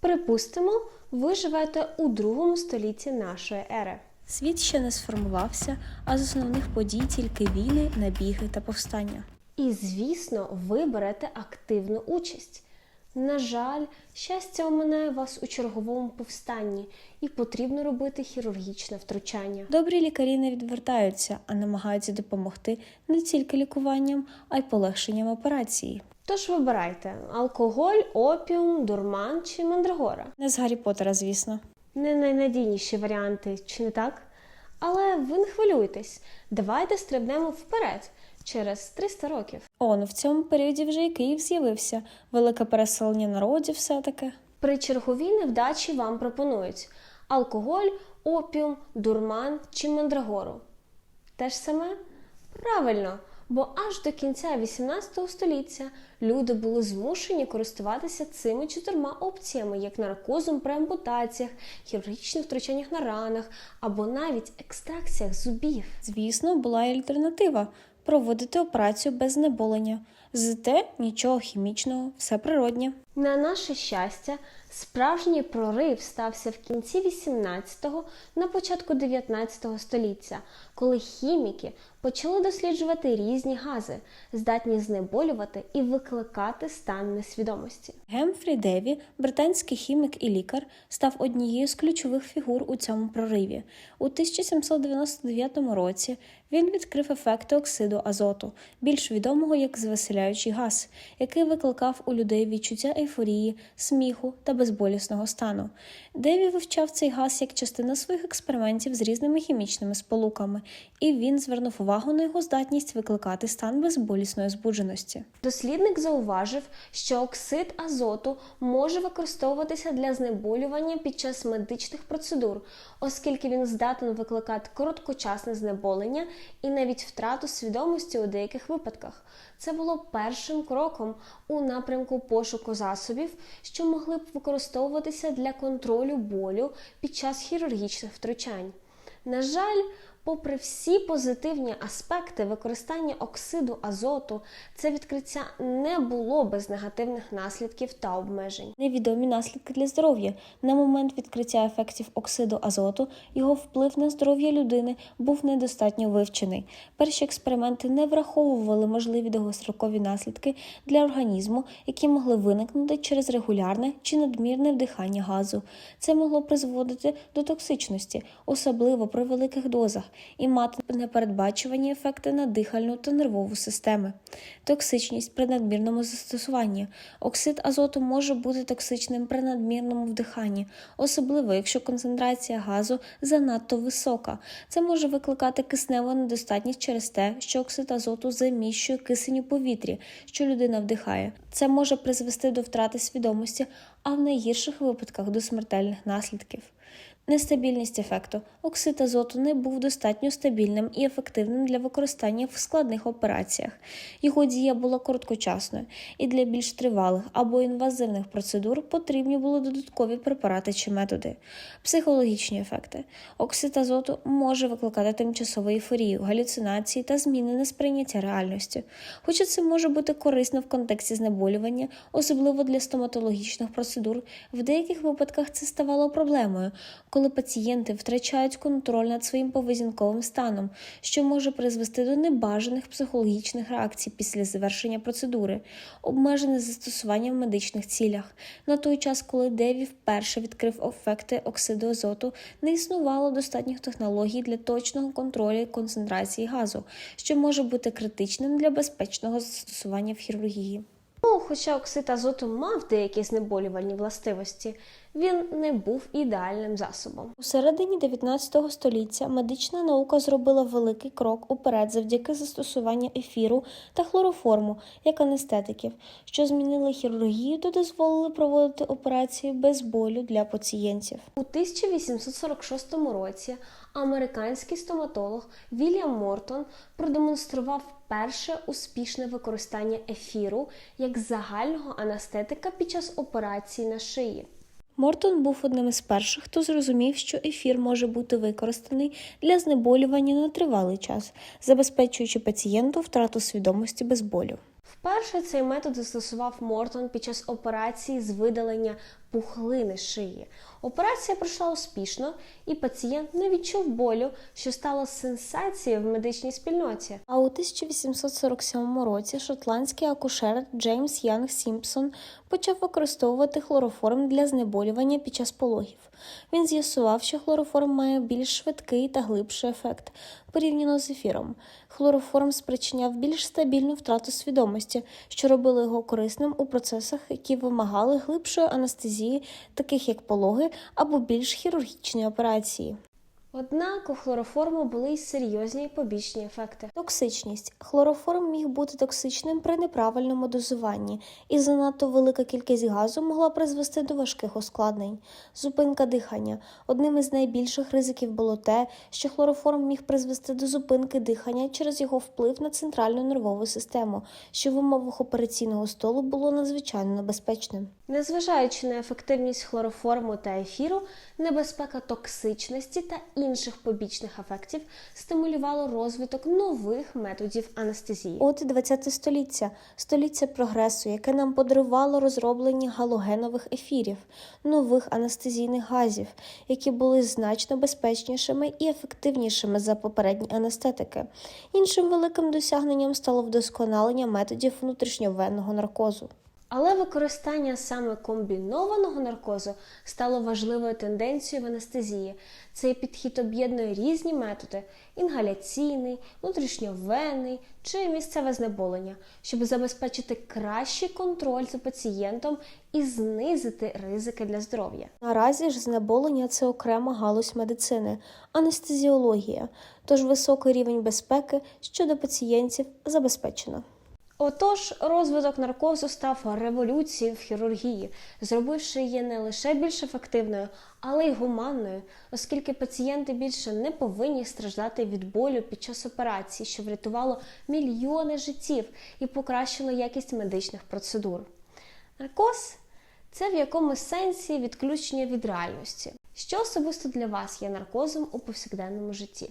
Припустимо, ви живете у другому столітті нашої ери. Світ ще не сформувався, а з основних подій тільки війни, набіги та повстання. І, звісно, ви берете активну участь. На жаль, щастя оминає вас у черговому повстанні, і потрібно робити хірургічне втручання. Добрі лікарі не відвертаються, а намагаються допомогти не тільки лікуванням, а й полегшенням операції. Тож вибирайте алкоголь, опіум, дурман чи мандрагора. Не з Гаррі Поттера, звісно. Не найнадійніші варіанти, чи не так? Але ви не хвилюйтесь, давайте стрибнемо вперед через 300 років. О, ну в цьому періоді вже і Київ з'явився. Велике переселення народів все-таки. При черговій невдачі вам пропонують алкоголь, опіум, дурман чи мандрагору. Те ж саме? Правильно, бо аж до кінця 18 століття люди були змушені користуватися цими чотирма опціями, як наркозом при ампутаціях, хірургічних втручаннях на ранах або навіть екстракціях зубів. Звісно, була й альтернатива проводити операцію без знеболення. Зате нічого хімічного, все природнє. На наше щастя, справжній прорив стався в кінці 18-го, на початку 19-го століття, коли хіміки почали досліджувати різні гази, здатні знеболювати і викликати стан несвідомості. Гемфрі Деві, британський хімік і лікар, став однією з ключових фігур у цьому прориві. У 1799 році він відкрив ефекти оксиду азоту, більш відомого як звеселяючий газ, який викликав у людей відчуття ейфорії, сміху та безболісного стану. Деві вивчав цей газ як частина своїх експериментів з різними хімічними сполуками, і він звернув увагу на його здатність викликати стан безболісної збудженості. Дослідник зауважив, що оксид азоту може використовуватися для знеболювання під час медичних процедур, оскільки він здатен викликати короткочасне знеболення і навіть втрату свідомості у деяких випадках. Це було першим кроком у напрямку пошуку засобів, що могли б використовуватися для контролю болю під час хірургічних втручань. На жаль, попри всі позитивні аспекти використання оксиду азоту, це відкриття не було без негативних наслідків та обмежень. Невідомі наслідки для здоров'я. На момент відкриття ефектів оксиду азоту його вплив на здоров'я людини був недостатньо вивчений. Перші експерименти не враховували можливі довгострокові наслідки для організму, які могли виникнути через регулярне чи надмірне вдихання газу. Це могло призводити до токсичності, особливо при великих дозах, і мати непередбачувані ефекти на дихальну та нервову системи. Токсичність при надмірному застосуванні. Оксид азоту може бути токсичним при надмірному вдиханні, особливо якщо концентрація газу занадто висока. Це може викликати кисневу недостатність через те, що оксид азоту заміщує кисень у повітрі, що людина вдихає. Це може призвести до втрати свідомості, а в найгірших випадках до смертельних наслідків. Нестабільність ефекту. Оксид азоту не був достатньо стабільним і ефективним для використання в складних операціях. Його дія була короткочасною, і для більш тривалих або інвазивних процедур потрібні були додаткові препарати чи методи. Психологічні ефекти. Оксид азоту може викликати тимчасову ейфорію, галюцинації та змінене сприйняття реальності. Хоча це може бути корисно в контексті знеболювання, особливо для стоматологічних процедур, в деяких випадках це ставало проблемою коли пацієнти втрачають контроль над своїм поведінковим станом, що може призвести до небажаних психологічних реакцій після завершення процедури, обмежене застосування в медичних цілях. На той час, коли Деві вперше відкрив ефекти оксиду азоту, не існувало достатніх технологій для точного контролю концентрації газу, що може бути критичним для безпечного застосування в хірургії. Ну, хоча оксид азоту мав деякі знеболювальні властивості, він не був ідеальним засобом. У середині 19 століття медична наука зробила великий крок уперед завдяки застосуванню ефіру та хлороформу як анестетиків, що змінили хірургію та дозволили проводити операції без болю для пацієнтів. У 1846 році американський стоматолог Вільям Мортон продемонстрував перше успішне використання ефіру як загального анестетика під час операції на шиї. Мортон був одним із перших, хто зрозумів, що ефір може бути використаний для знеболювання на тривалий час, забезпечуючи пацієнту втрату свідомості без болю. Вперше цей метод застосував Мортон під час операції з видалення пухлини шиї. Операція пройшла успішно, і пацієнт не відчув болю, що стало сенсацією в медичній спільноті. А у 1847 році шотландський акушер Джеймс Янг Сімпсон почав використовувати хлороформ для знеболювання під час пологів. Він з'ясував, що хлороформ має більш швидкий та глибший ефект порівняно з ефіром. Хлороформ спричиняв більш стабільну втрату свідомості, що робило його корисним у процесах, які вимагали глибшої анестезії, таких як пологи або більш хірургічні операції. Однак у хлороформу були й серйозні побічні ефекти. Токсичність. Хлороформ міг бути токсичним при неправильному дозуванні, і занадто велика кількість газу могла призвести до важких ускладнень. Зупинка дихання. Одним із найбільших ризиків було те, що хлороформ міг призвести до зупинки дихання через його вплив на центральну нервову систему, що в умовах операційного столу було надзвичайно небезпечним. Незважаючи на ефективність хлороформу та ефіру, небезпека токсичності та інших побічних ефектів стимулювало розвиток нових методів анестезії. От і 20 століття, століття прогресу, яке нам подарувало розроблення галогенових ефірів, нових анестезійних газів, які були значно безпечнішими і ефективнішими за попередні анестетики. Іншим великим досягненням стало вдосконалення методів внутрішньовенного наркозу. Але використання саме комбінованого наркозу стало важливою тенденцією в анестезії. Цей підхід об'єднує різні методи: інгаляційний, внутрішньовенний чи місцеве знеболення, щоб забезпечити кращий контроль за пацієнтом і знизити ризики для здоров'я. Наразі ж знеболення це окрема галузь медицини, анестезіологія, тож високий рівень безпеки щодо пацієнтів забезпечено. Отож, розвиток наркозу став революцією в хірургії, зробивши її не лише більш ефективною, але й гуманною, оскільки пацієнти більше не повинні страждати від болю під час операції, що врятувало мільйони життів і покращило якість медичних процедур. Наркоз це в якомусь сенсі відключення від реальності. Що особисто для вас є наркозом у повсякденному житті?